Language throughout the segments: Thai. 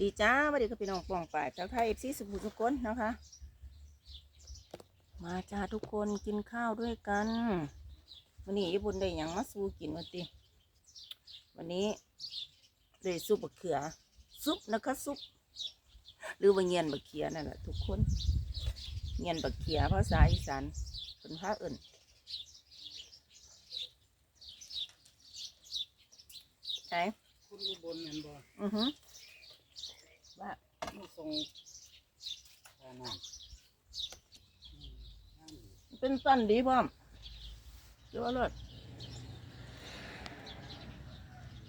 ดีจ้าสวัสดีครับพี่น้องปองป่ายชาวไทยเอฟซีสุขุมสุขนนะคะ มาจ้าทุกคนกินข้าวด้วยกันวันนี้ญี่ปุ่นได้หยังมาสู้กินวันติวันนี้ได้ซุปบะเขือ ซุปนะคะซุปหรือว่าเงียนบะเขียนั่นแหละทุกคน เงียนบะเขียภาษาอีสานเป็นภาเอื่นไหนคุณอุบลเห็นบ่อือฮึ ว่ามาส่งทาน้ำเป็นสั้นดีพ่อมเดี๋ยวเอาเลย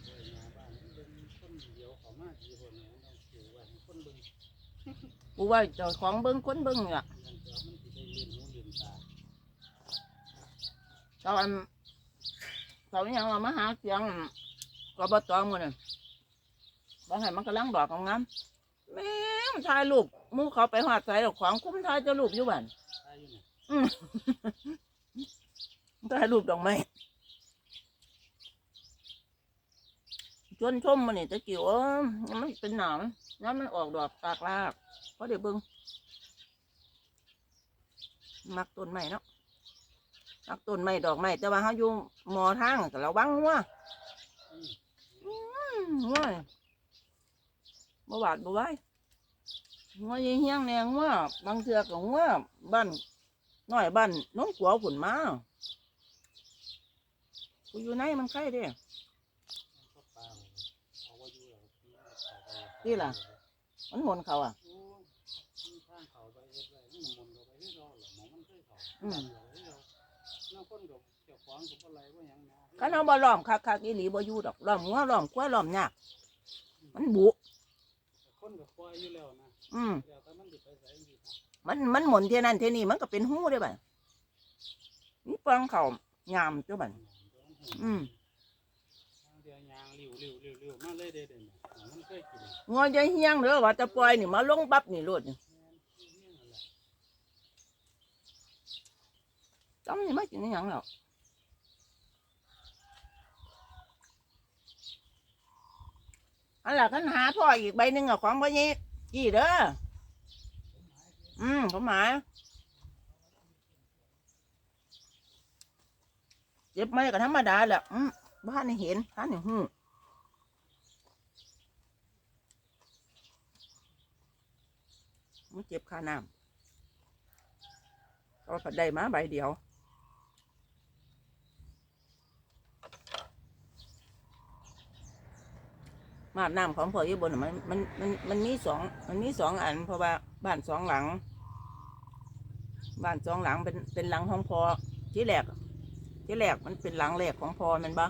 ด้วยหน้าบ้านมันเป็นคนเดียวเขามากี่คนเนี่ยต้องถือไว้ให้คนเบิ่งกูว่าเจ้าของเบิ้งคนเบิ้งนี่ล่ะนั่นก็มันสิได้เรียนหูเรียนตาตอนตอนยังว่ามาหาเสียงกบตมือนี่บางให้มันกำลังดอกงามๆ แม่มถ่ายรูปหมูเขาไปหอดใส่ดอกของคุ้มถ่ายเจะรูปอยู่บ้านตาอยู่เนี่ยอืม ถ่ายรูปดอกไม้ชวนชมมันนี่ตะกี้ว่ามันเป็นหนามน้ำมันออกดอกตากลากเพราะเดี๋ยวเบิ่งมักต้นไม้เนาะมักต้นไม้ดอกไม้แต่ว่าเขาอยู่หมอทางก็ระวังหัวอืมอืมหัวนี่ บ่หวาดบ่ไหวหัวยี่เฮียงแนงหัวบางเทือก็หัวบ้านน้อยบ้านน้องกัวขุนมากูอยู่ไหนมันใครเด้นก็ปลาเอาไว้อยู่แล้วพี่เอาไปนี่ล่ะ มันหมนเขาอะโอ้มีทางเขาไปเฮ็ดไว้มันมนต์ก็ไปเฮ็ดรอหรอหมอมขาเราน้าคนกับเจ้าของกับอะไรว่าหยังนะคันเอาบ่ล้อมคักคักๆอีหลีบ่อยู่ดอกล้อมหัวล้อมกล้วยล้อมยากมันบุ คนกับปล่อยอยู่แล้วนะอืมเดี๋ยวแต่มันสิไปใส่อีกนะมันมันหมุนเท่านั้นเท่านี้มันก็เป็นหูได้บ่ะนี่ปองเขายามเจ้าบันอืมเดี๋ยวยางริ้วริ้วริ้วริ้วมาเลยเด้เด้เนี่ยมันเคยกินงัวจะเฮียงเด้อว่าจะปล่อยนี่มาลงปั๊บนี่โลดนี่แม่นเฮี้ยงนั่นแหละจำนี่มากินอหยังแล้ว อันละคันหาพ่ออีกใบหนึ่งอะของพ่อยี่กี่เด้ออืมเขาหมายเจ็บไหมก็ธรรมดาแหละอืมบ้านนี่เห็นบ้านนี่หูมันเจ็บคาน้ำก็ผัดได้มาใบเดียว มาบน้ำของพ่ออยู่บนมันมันมันมันมีสองมันมีสองอัน เพราะว่าบ้านสองหลัง บ้านสองหลังเป็นเป็นหลังของพ่อที่แรกที่แรกมันเป็นหลังแรกของพ่อมันบ้า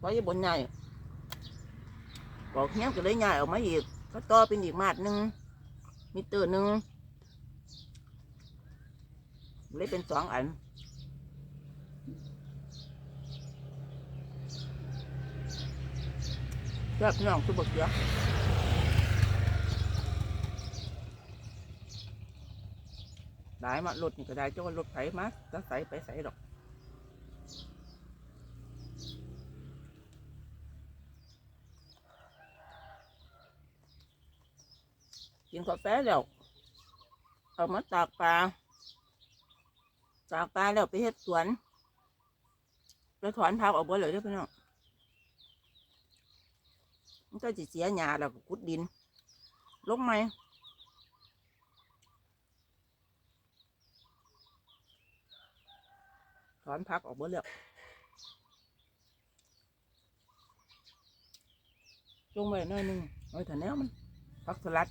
พ่ออยู่บนใหญ่บอกเนี้ยก็เลยใหญ่ออกมาอีก ก็ต่อเป็นอีกมาดหนึ่งมีเตอร์หนึ่งเลยเป็นสองอัน แซ่บพี่น้องคือบักเสือได้มารถนี่ก็ได้เจ้ารถไถมาจะใส่ไปใส่ดอกกินกาแฟแล้วเอามาตากปลาตากปลาแล้วไปเฮ็ดสวนไปถอนผักออกบ่เลยเด้อพี่น้อง มันก็จะเสียหญ้าแล้วก็ขุดดิน ลงไหมถอนพักออกเบื่อเล้วจงไว้หน่อยนึงเอาไว้ถ้าแนวมันพักสลัด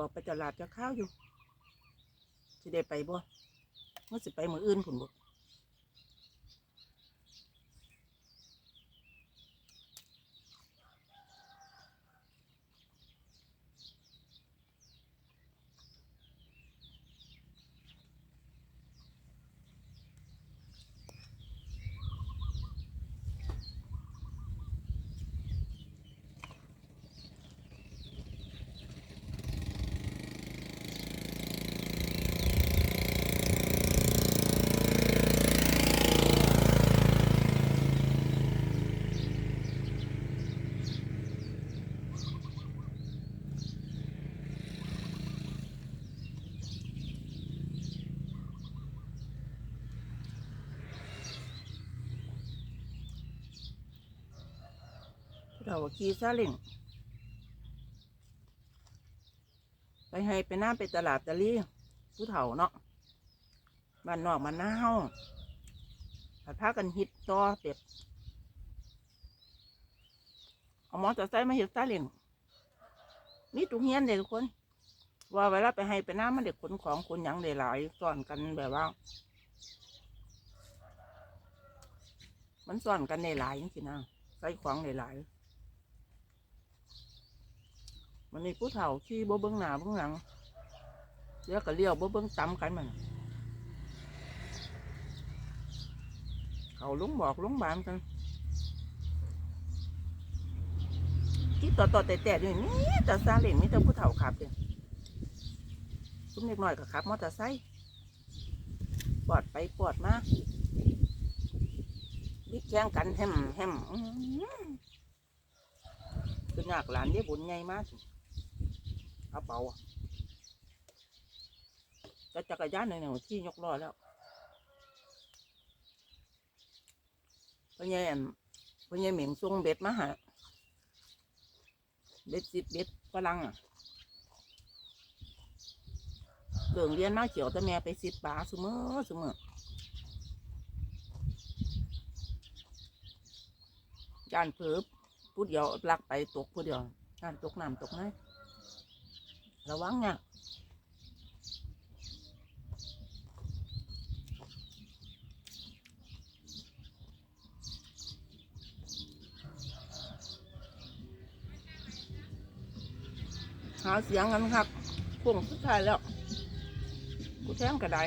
ออกไปตลาดจะข้าวอยู่สิได้ไปบ่เมื่อสิไปมืออื่นผุนบ่ ก็ขี่ซาเล้งไปให้ไปหน้าไปตลาดตะลี่ผู้เฒ่าเนาะบ้านนอกบ้านนาเฮาผัดพากันฮิตต่อเป็ดเอามอเตอร์ไมาเฮ็ดซาเล้งนี่ตุกเฮียนเลยทุกคน ว่าเวลาไปให้ไปหน้ามันเด็กขนของขนหยังได้หลายซ่อนกันแบบว่า มันซ่อนกันได้หลายจริงๆนะใส่ของได้หลาย มันนี่ผู้เฒ่าขี่บ่เบิ้งหน้าเบิ้งหลังเดี๋ยวก็เลี้ยวบ่เบิ้งตำกันมันเขาลุงบอกลุงบานกันที่ต่อต่อแต่แต่ๆอยู่นี่แต่ซาเล้งมีแต่ผู้เฒ่าขับเด้ซุ้มเล็กน้อยก็ขับมอเตอร์ไซค์ปอดไปปอดมาวิแข่งกันแฮมแฮมอื้อหือคือยากหลานเยี่บุญใหญ่มาก เอาเป่าอะแต่จักรยานหนึ่งเนี่ยที่ยกล้อแล้วพ่อใหญ่พ่อใหญ่เหม่งส่งเบ็ดมาหาเบ็ดสิบเบ็ดฝรั่งอะเกิงเรียนมาเขียวแต่แม่ไปซิดปลาเสมอเสมอจานเพิ่บพูดเดียวลักไปตกพูดเดียวจานตกน้ำตกไหน ระวังเนี่ยหาเสียงกันครับพวงสุดท้ายแล้ว กูแทงกระได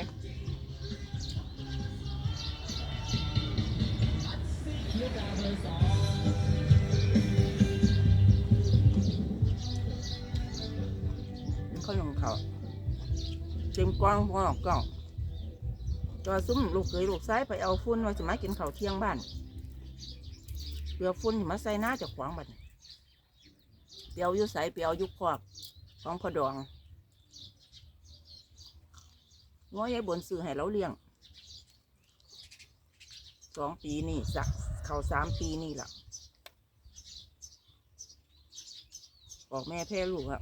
ข เต็มกวางพอกกล่องตัวซุ้มลูกเคยลูกซ้ายไปเอาฟุ้นมาจะมากินข้าวเที่ยงบ้านเปียวฟุ้นมาใส่หน้าจากขวางบัดเปลียวยุใสเปลียวยุคอกของพอดองง้อยายบนซื้อให้เราเลี้ยงสองปีนี่สักเขาสามปีนี่แหละบอกแม่แพ้ลูกอะ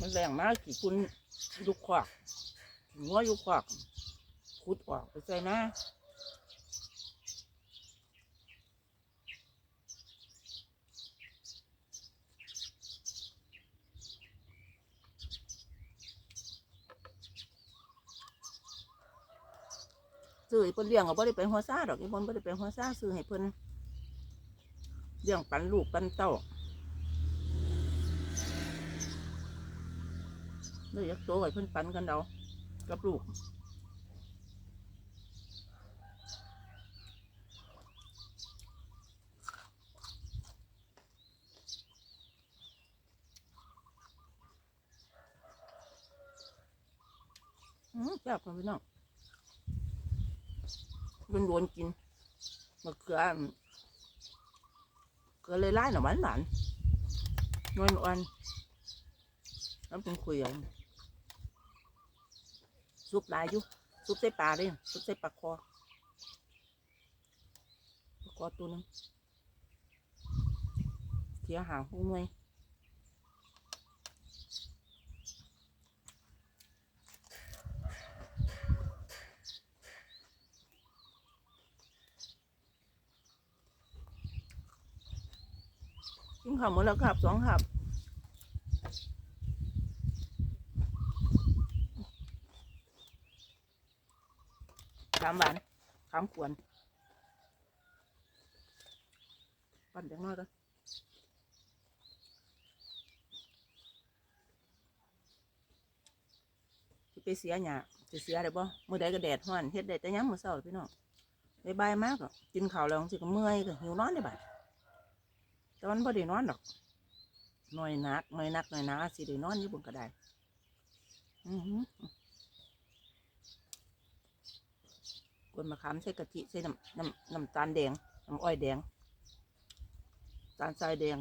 มันแรงมากกี่คุณยุกขวากง้อยุกขวากขุดออกไปใส่น้าซื้อให้เพิ่นเลี้ยงก็บ่ได้ไปหัวซ่าดอกอีเพิ่นบ่ได้ไปหัวซ่าซื้อให้เพิ่นเลี้ยงปันลูกปันเต้า เลยอยากโตไว้เพิ่นปันกันเดากับลูกอืมจับกันพี่น้องเป็นวนกินมะเขือเกลือเลยไล่หน่อหวานหวานนวลอ่อนน้ำเป็นคุยอะ ซุปหลายอยู่ซุปใส่ปลาเลยซุปใส่ปลาคอปลาคอตัวนึงเทียหางหูหน่วยกินข้าวหมดแล้วครับสองครับ ขามหวานขามขวนปั่นเด็กน้อยกันสิไปเสียหยาสิเสียได้บ่มือใดก็แดดร้อนเฮ็ดได้แต่ยามมื้อเช้าพี่น้องบ่ายมากก็กินข้าวแล้วสิก็เมื่อยก็หิวนอนได้บัดแต่มันบ่ได้นอนดอกหน่อยนักหน่อยนักหน่อยหนาสิได้นอนอยู่บนกระไดอือหือ กว นมะขามใส่กะทิใส่น้ำน้ำน้ำตาลแดงน้ำอ้อยแดงตาลทรายแดง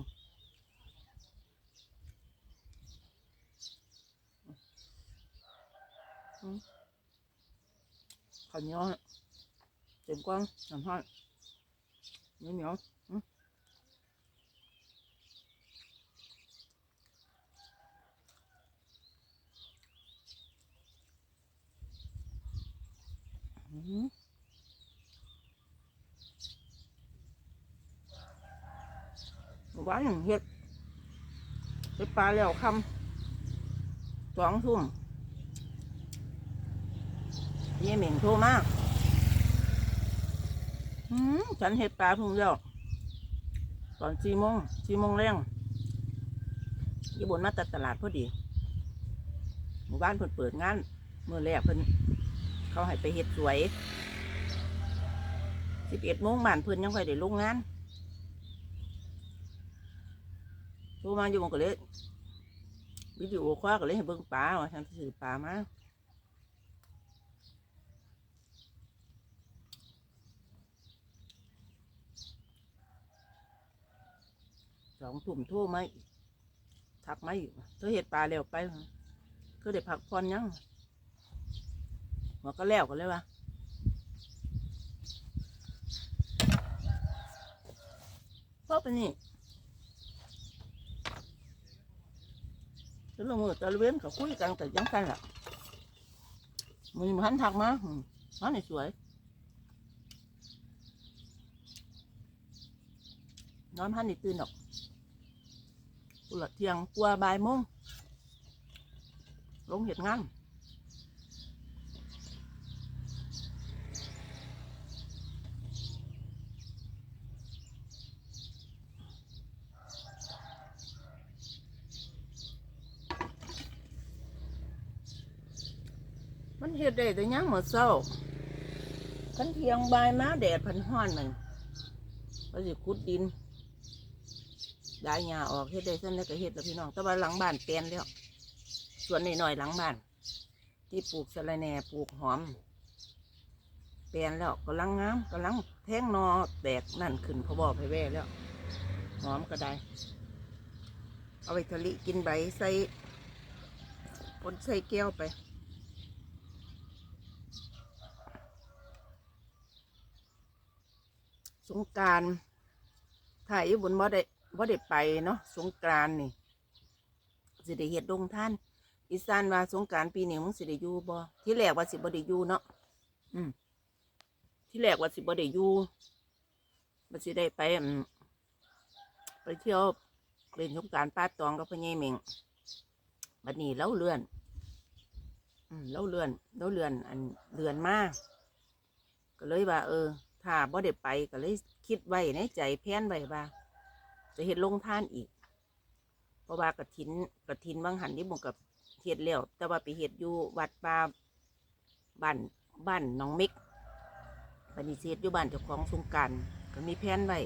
ข้าวเหนียวต็มกว้างน้ำทอดไม่เหนียวอืมอืมหวอย่างเฮ็ดเฮ็ดปลาแล้วคำสองทุ่มเยี่ยเหม่งโทรมากอืมฉันเห็ดปลาพุ่งแล้วตอนสี่โมงสี่โมงแรงยี่บนมาตัดตลาดพอดี หมู่บ้านเพิ่นเปิดงานเมื่อแรกเพิ่นเขาให้ไปเห็ดสวยสิบเอ็ดโมงบ้านเพิ่นยังค่อยได้ลงงาน โทรมาอยู่มองก็เลยวิดีโอคว้าก็เลยให้เบิ่งปลาว่าฉันถือปลามาสองทุ่มโทรมาอีกทักมาอยู่เธอเห็ดปลาแล้วไปเธอได้พักผ่อนยังหัวก็แล้วกันเลยวะเพราะเป็นนี่ ฉันลงมือตะเวนกับคุยกันแต่ยังกันล่ะมือมันทักมาอืมมันนี่สวยนอนพันนี่ตื่นดอกกุละเที่ยงกลัวบ่ายโมงลงเหตุงาน มันเฮ็ดได้แต่ยังหมดเศร้าคันเที่ยงใบมาแดดพันห้อนมันก็สิขุดดินได้หญ้าออกเฮ็ดได้ซั่นแล้วก็เฮ็ดแล้วพี่น้องแต่ว่าหลังบ้านเปลี่ยนแล้วส่วนน้อยๆหลังบ้าน ที่ปลูกสะระแหน่ปลูกหอมเปลี่ยนแล้วกำลังงามกำลังแท่งนอแตกนั่นขึ้นเขาบอกไปแว่แล้วหอมก็ได้ เอาไปทะลิกินใบใส่ปนใส่แก้วไป สงการถ่ายอยู่บนบ่ได้บ่ได้ไปเนาะสงกานต์นี่สิได้เฮ็ดดงท่านอีสานว่าสงการปีนี้มึงสิได้อยู่บ่ที่แรกว่าสิบ่ได้อยู่เนาะอืมที่แรกว่าสิบ่ได้อยู่ว่สิได้ไปอืมไปเที่ยวเล่นสงการป้าตองกับพ่อใหญ่เม่งบัดนี้เล่าเลื่อนอืมเล่าเลื่อนเล่าเลื่อน อันเลื่อนมากก็เลยว่าเออ ถ้าบ่ได้ไปก็เลยคิดไว้ในใจแพนไว้ว่าจะเฮ็ดลงท่านอีก เพราะว่ากระถินกระถินบางหันที่บอกกับเฮ็ดแล้วแต่ว่าไปเฮ็ดอยู่วัดป่าบ้านบ้านน้องม็กบัดนิเศษอยู่บ้านเจ้าของสงการก็มีแผนไว้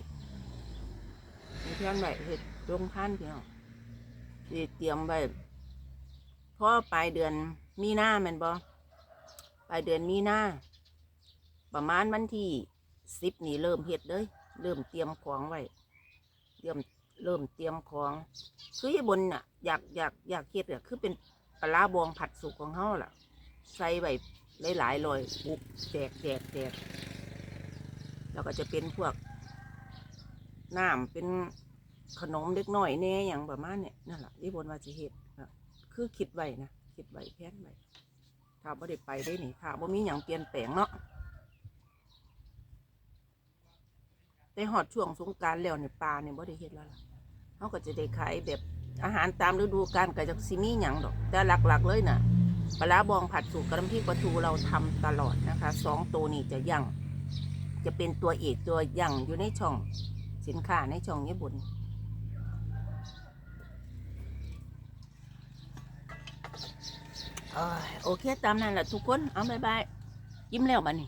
มีแผนไว้เฮ็ดลงท่านพี่น้องเตรียมไว้พอปลายเดือนมีหน้าแมนบ่ปลายเดือนมีหน้าประมาณวันที่ สิบนี่เริ่มเฮ็ดเลยเริ่มเตรียมของไว้เตรียมเริ่มเตรียมของคือญี่ปุ่นน่ะ อยากอยากอยากเฮ็ดอะคือเป็นปลาร้าบองผัดสุกของเฮาล่ะ ใส่ไว้หลายๆลอยบุกแตกแตกแตกแล้วก็จะเป็นพวกน้ำเป็นขนมเล็กน้อยแน่อย่างประมาณเนี้ยนั่นแหละญี่ปุ่นว่าจะเฮ็ดคือคิดไว้นะคิดไว้แผนไว้ถ้าบ่ได้ไปได้หนี่ถ้าบ่มีหยังเปลี่ยนแปลงเนาะ แต่หอดช่วงสงการแล้วเนี่ยปลาเนี่ยบ่ได้เฮ็ดแล้วล่ะเขาก็จะได้ขายแบบอาหารตามฤดูกาลก็จะซิมีหยังดอก แต่หลักๆเลยน่ะปลาร้าบองผัดสูตรกระน้ำพริกปลาทูเราทำตลอดนะคะสองตัวนี้จะยั่งจะเป็นตัวเอกตัวยั่งอยู่ในช่องสินค้าในช่องญี่ปุ่นโอเคตามนั้นแหละทุกคน เอาบายบายยิ้มแล้วบัดนี้